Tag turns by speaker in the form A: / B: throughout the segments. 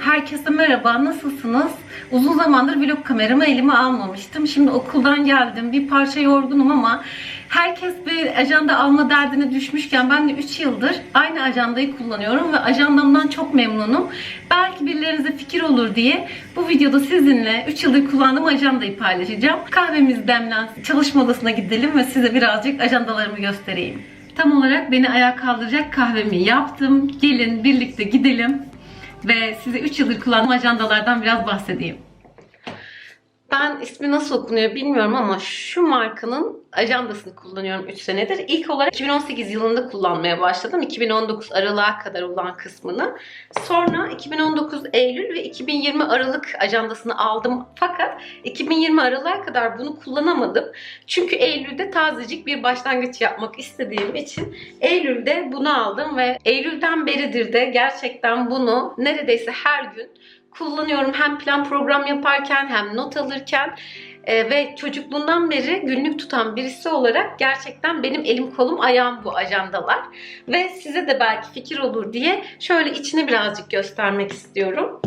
A: Herkese merhaba, nasılsınız? Uzun zamandır vlog kameramı elime almamıştım. Şimdi okuldan geldim, bir parça yorgunum ama herkes bir ajanda alma derdine düşmüşken ben de 3 yıldır aynı ajandayı kullanıyorum ve ajandamdan çok memnunum. Belki birilerinize fikir olur diye bu videoda sizinle 3 yıldır kullandığım ajandayı paylaşacağım. Kahvemiz demlensin, çalışma odasına gidelim ve size birazcık ajandalarımı göstereyim. Tam olarak beni ayağa kaldıracak kahvemi yaptım. Gelin birlikte gidelim ve size 3 yıldır kullandığım ajandalardan biraz bahsedeyim. Ben ismi nasıl okunuyor bilmiyorum ama şu markanın ajandasını kullanıyorum 3 senedir. İlk olarak 2018 yılında kullanmaya başladım. 2019 Aralık'a kadar olan kısmını. Sonra 2019 Eylül ve 2020 Aralık ajandasını aldım. Fakat 2020 Aralık'a kadar bunu kullanamadım. Çünkü Eylül'de tazecik bir başlangıç yapmak istediğim için Eylül'de bunu aldım ve Eylül'den beridir de gerçekten bunu neredeyse her gün kullanıyorum. Hem plan program yaparken hem not alırken e, ve çocukluğundan beri günlük tutan birisi olarak gerçekten benim elim kolum ayağım bu ajandalar. Ve size de belki fikir olur diye şöyle içini birazcık göstermek istiyorum.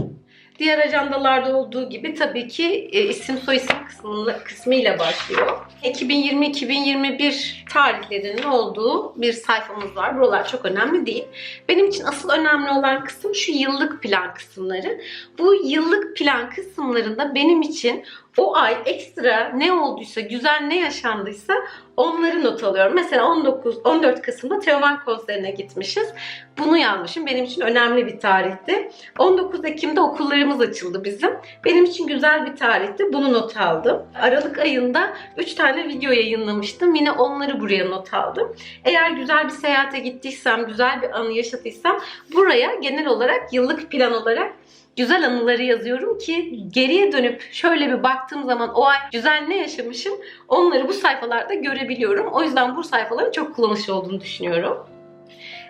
A: Diğer ajandalarda olduğu gibi tabii ki e, isim soyisim kısmıyla, kısmıyla başlıyor. 2020-2021 tarihlerinin olduğu bir sayfamız var. Buralar çok önemli değil. Benim için asıl önemli olan kısım şu yıllık plan kısımları. Bu yıllık plan kısımlarında benim için o ay ekstra ne olduysa, güzel ne yaşandıysa onları not alıyorum. Mesela 19 14 Kasım'da Teoman konserine gitmişiz. Bunu yazmışım. Benim için önemli bir tarihti. 19 Ekim'de okullarımız açıldı bizim. Benim için güzel bir tarihti. Bunu not aldım. Aralık ayında 3 tane video yayınlamıştım. Yine onları buraya not aldım. Eğer güzel bir seyahate gittiysem, güzel bir anı yaşadıysam buraya genel olarak yıllık plan olarak güzel anıları yazıyorum ki geriye dönüp şöyle bir baktığım zaman o ay güzel ne yaşamışım onları bu sayfalarda görebiliyorum. O yüzden bu sayfaların çok kullanışlı olduğunu düşünüyorum.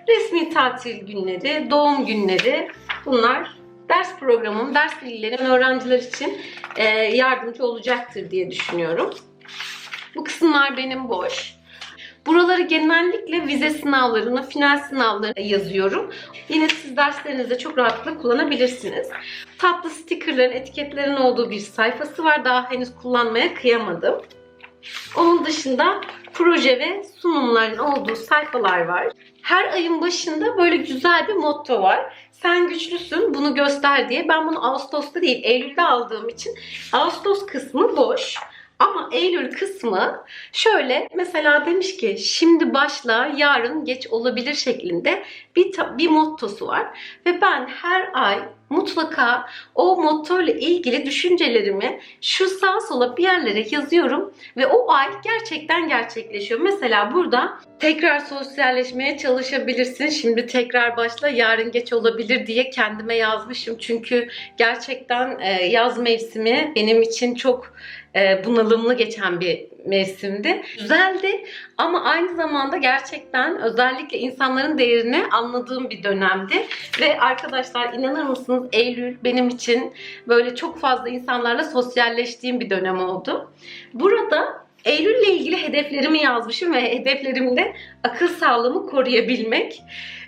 A: Resmi tatil günleri, doğum günleri bunlar ders programım, ders bilgilerim öğrenciler için e, yardımcı olacaktır diye düşünüyorum. Bu kısımlar benim boş. Buraları genellikle vize sınavlarına, final sınavlarına yazıyorum. Yine siz derslerinizde çok rahatlıkla kullanabilirsiniz. Tatlı stickerların, etiketlerin olduğu bir sayfası var. Daha henüz kullanmaya kıyamadım. Onun dışında proje ve sunumların olduğu sayfalar var. Her ayın başında böyle güzel bir motto var. Sen güçlüsün, bunu göster diye. Ben bunu Ağustos'ta değil, Eylül'de aldığım için Ağustos kısmı boş. Ama Eylül kısmı şöyle mesela demiş ki şimdi başla yarın geç olabilir şeklinde bir, bir mottosu var. Ve ben her ay mutlaka o motto ile ilgili düşüncelerimi şu sağa sola bir yerlere yazıyorum ve o ay gerçekten gerçekleşiyor. Mesela burada tekrar sosyalleşmeye çalışabilirsin. Şimdi tekrar başla yarın geç olabilir diye kendime yazmışım. Çünkü gerçekten yaz mevsimi benim için çok e, bunalımlı geçen bir mevsimdi. Güzeldi ama aynı zamanda gerçekten özellikle insanların değerini anladığım bir dönemdi. Ve arkadaşlar inanır mısınız Eylül benim için böyle çok fazla insanlarla sosyalleştiğim bir dönem oldu. Burada Eylül'le ilgili hedeflerimi yazmışım ve hedeflerimde akıl sağlığımı koruyabilmek.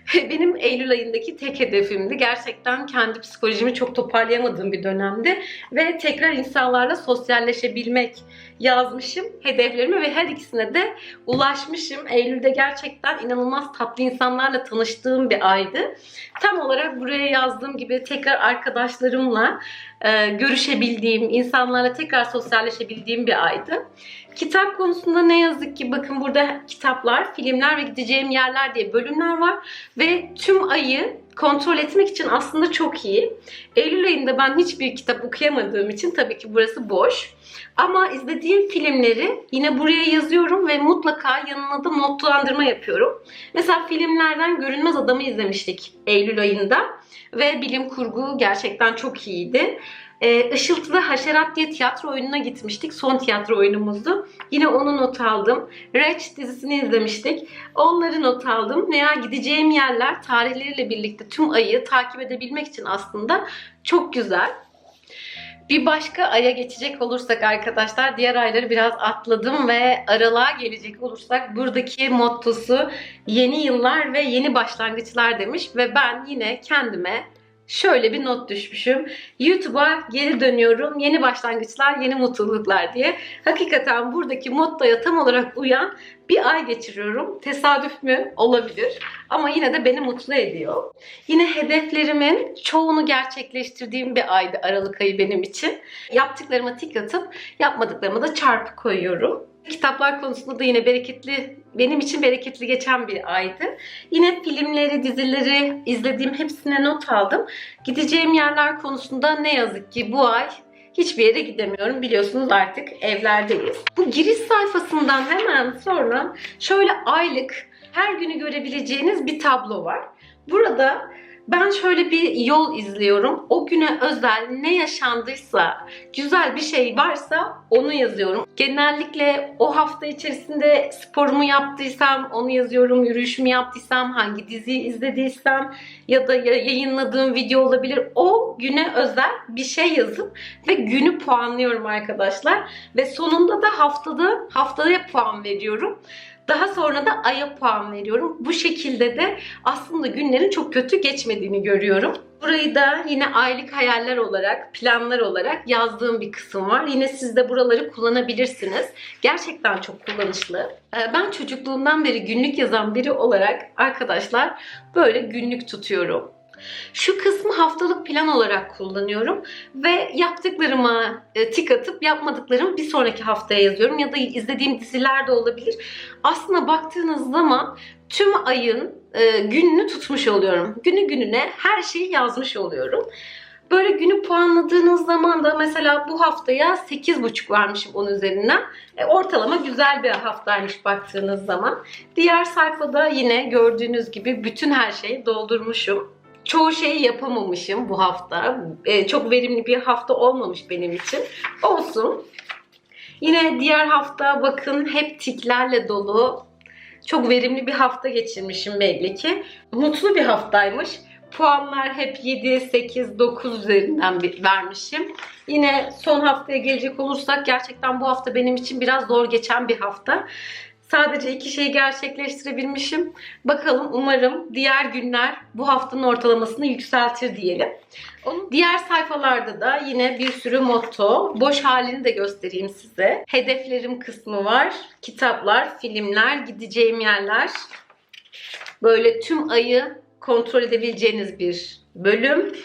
A: Benim Eylül ayındaki tek hedefimdi. Gerçekten kendi psikolojimi çok toparlayamadığım bir dönemdi. Ve tekrar insanlarla sosyalleşebilmek yazmışım hedeflerimi ve her ikisine de ulaşmışım. Eylül'de gerçekten inanılmaz tatlı insanlarla tanıştığım bir aydı. Tam olarak buraya yazdığım gibi tekrar arkadaşlarımla e, görüşebildiğim, insanlarla tekrar sosyalleşebildiğim bir aydı. Kitap konusunda ne yazık ki bakın burada kitaplar, filmler ve gideceğim yerler diye bölümler var ve tüm ayı kontrol etmek için aslında çok iyi. Eylül ayında ben hiçbir kitap okuyamadığım için tabii ki burası boş. Ama izlediğim filmleri yine buraya yazıyorum ve mutlaka yanına da notlandırma yapıyorum. Mesela filmlerden Görünmez Adam'ı izlemiştik Eylül ayında ve bilim kurgu gerçekten çok iyiydi. Ee, Işıltıda Haşerat diye tiyatro oyununa gitmiştik. Son tiyatro oyunumuzdu. Yine onu not aldım. Reç dizisini izlemiştik. Onları not aldım. Veya gideceğim yerler tarihleriyle birlikte tüm ayı takip edebilmek için aslında çok güzel. Bir başka aya geçecek olursak arkadaşlar diğer ayları biraz atladım ve aralığa gelecek olursak buradaki mottosu yeni yıllar ve yeni başlangıçlar demiş ve ben yine kendime şöyle bir not düşmüşüm. YouTube'a geri dönüyorum. Yeni başlangıçlar, yeni mutluluklar diye. Hakikaten buradaki mottoya tam olarak uyan bir ay geçiriyorum. Tesadüf mü? Olabilir. Ama yine de beni mutlu ediyor. Yine hedeflerimin çoğunu gerçekleştirdiğim bir aydı Aralık ayı benim için. Yaptıklarıma tik atıp yapmadıklarıma da çarpı koyuyorum. Kitaplar konusunda da yine bereketli, benim için bereketli geçen bir aydı. Yine filmleri, dizileri izlediğim hepsine not aldım. Gideceğim yerler konusunda ne yazık ki bu ay hiçbir yere gidemiyorum. Biliyorsunuz artık evlerdeyiz. Bu giriş sayfasından hemen sonra şöyle aylık her günü görebileceğiniz bir tablo var. Burada ben şöyle bir yol izliyorum. O güne özel ne yaşandıysa, güzel bir şey varsa onu yazıyorum. Genellikle o hafta içerisinde sporumu yaptıysam onu yazıyorum. Yürüyüşümü yaptıysam, hangi diziyi izlediysem ya da yayınladığım video olabilir. O güne özel bir şey yazıp ve günü puanlıyorum arkadaşlar. Ve sonunda da haftada haftaya puan veriyorum. Daha sonra da aya puan veriyorum. Bu şekilde de aslında günlerin çok kötü geçmediğini görüyorum. Burayı da yine aylık hayaller olarak, planlar olarak yazdığım bir kısım var. Yine siz de buraları kullanabilirsiniz. Gerçekten çok kullanışlı. Ee, Ben çocukluğumdan beri günlük yazan biri olarak arkadaşlar böyle günlük tutuyorum. Şu kısmı haftalık plan olarak kullanıyorum ve yaptıklarıma e, tik atıp yapmadıklarımı bir sonraki haftaya yazıyorum ya da izlediğim diziler de olabilir. Aslında baktığınız zaman tüm ayın e, gününü tutmuş oluyorum. Günü gününe her şeyi yazmış oluyorum. Böyle günü puanladığınız zaman da mesela bu haftaya 8,5 vermişim onun üzerinden. E, ortalama güzel bir haftaymış baktığınız zaman. Diğer sayfada yine gördüğünüz gibi bütün her şeyi doldurmuşum çoğu şeyi yapamamışım bu hafta. Ee, çok verimli bir hafta olmamış benim için. Olsun. Yine diğer hafta bakın hep tiklerle dolu. Çok verimli bir hafta geçirmişim belli ki. Mutlu bir haftaymış. Puanlar hep 7, 8, 9 üzerinden vermişim. Yine son haftaya gelecek olursak gerçekten bu hafta benim için biraz zor geçen bir hafta. Sadece iki şeyi gerçekleştirebilmişim. Bakalım umarım diğer günler bu haftanın ortalamasını yükseltir diyelim. Onun diğer sayfalarda da yine bir sürü motto. Boş halini de göstereyim size. Hedeflerim kısmı var. Kitaplar, filmler, gideceğim yerler. Böyle tüm ayı kontrol edebileceğiniz bir bölüm.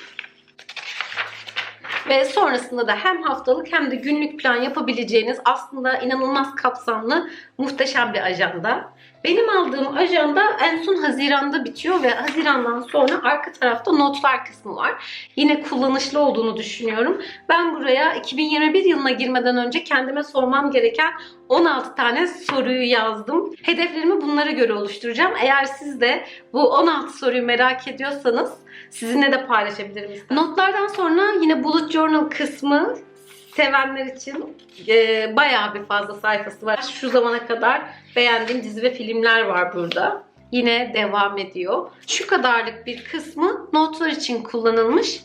A: Ve sonrasında da hem haftalık hem de günlük plan yapabileceğiniz aslında inanılmaz kapsamlı muhteşem bir ajanda. Benim aldığım ajanda en son Haziran'da bitiyor ve Haziran'dan sonra arka tarafta notlar kısmı var. Yine kullanışlı olduğunu düşünüyorum. Ben buraya 2021 yılına girmeden önce kendime sormam gereken 16 tane soruyu yazdım. Hedeflerimi bunlara göre oluşturacağım. Eğer siz de bu 16 soruyu merak ediyorsanız sizinle de paylaşabilirim. Notlardan sonra yine bullet journal kısmı sevenler için e, bayağı bir fazla sayfası var. Şu zamana kadar beğendiğim dizi ve filmler var burada. Yine devam ediyor. Şu kadarlık bir kısmı notlar için kullanılmış.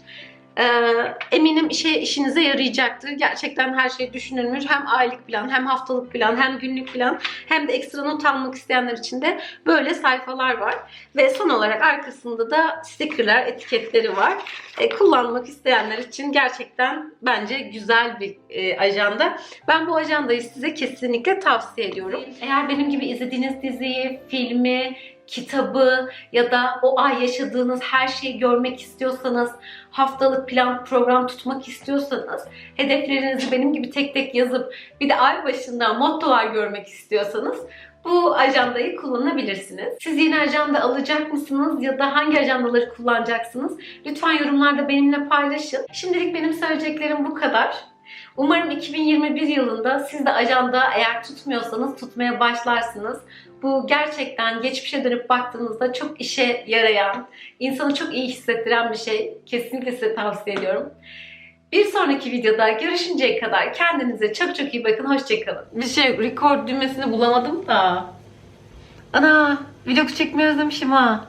A: Ee, eminim işe işinize yarayacaktır. Gerçekten her şey düşünülmüş. Hem aylık plan, hem haftalık plan, hem günlük plan, hem de ekstra not almak isteyenler için de böyle sayfalar var. Ve son olarak arkasında da stickerler, etiketleri var. Ee, kullanmak isteyenler için gerçekten bence güzel bir e, ajanda. Ben bu ajandayı size kesinlikle tavsiye ediyorum. Eğer benim gibi izlediğiniz diziyi, filmi, kitabı ya da o ay yaşadığınız her şeyi görmek istiyorsanız, haftalık plan program tutmak istiyorsanız, hedeflerinizi benim gibi tek tek yazıp bir de ay başında mottolar görmek istiyorsanız bu ajandayı kullanabilirsiniz. Siz yeni ajanda alacak mısınız ya da hangi ajandaları kullanacaksınız? Lütfen yorumlarda benimle paylaşın. Şimdilik benim söyleyeceklerim bu kadar. Umarım 2021 yılında siz de ajanda eğer tutmuyorsanız tutmaya başlarsınız. Bu gerçekten geçmişe dönüp baktığınızda çok işe yarayan, insanı çok iyi hissettiren bir şey. Kesinlikle size tavsiye ediyorum. Bir sonraki videoda görüşünceye kadar kendinize çok çok iyi bakın. Hoşçakalın. Bir şey record düğmesini bulamadım da. Ana vlog çekmeyi özlemişim ha.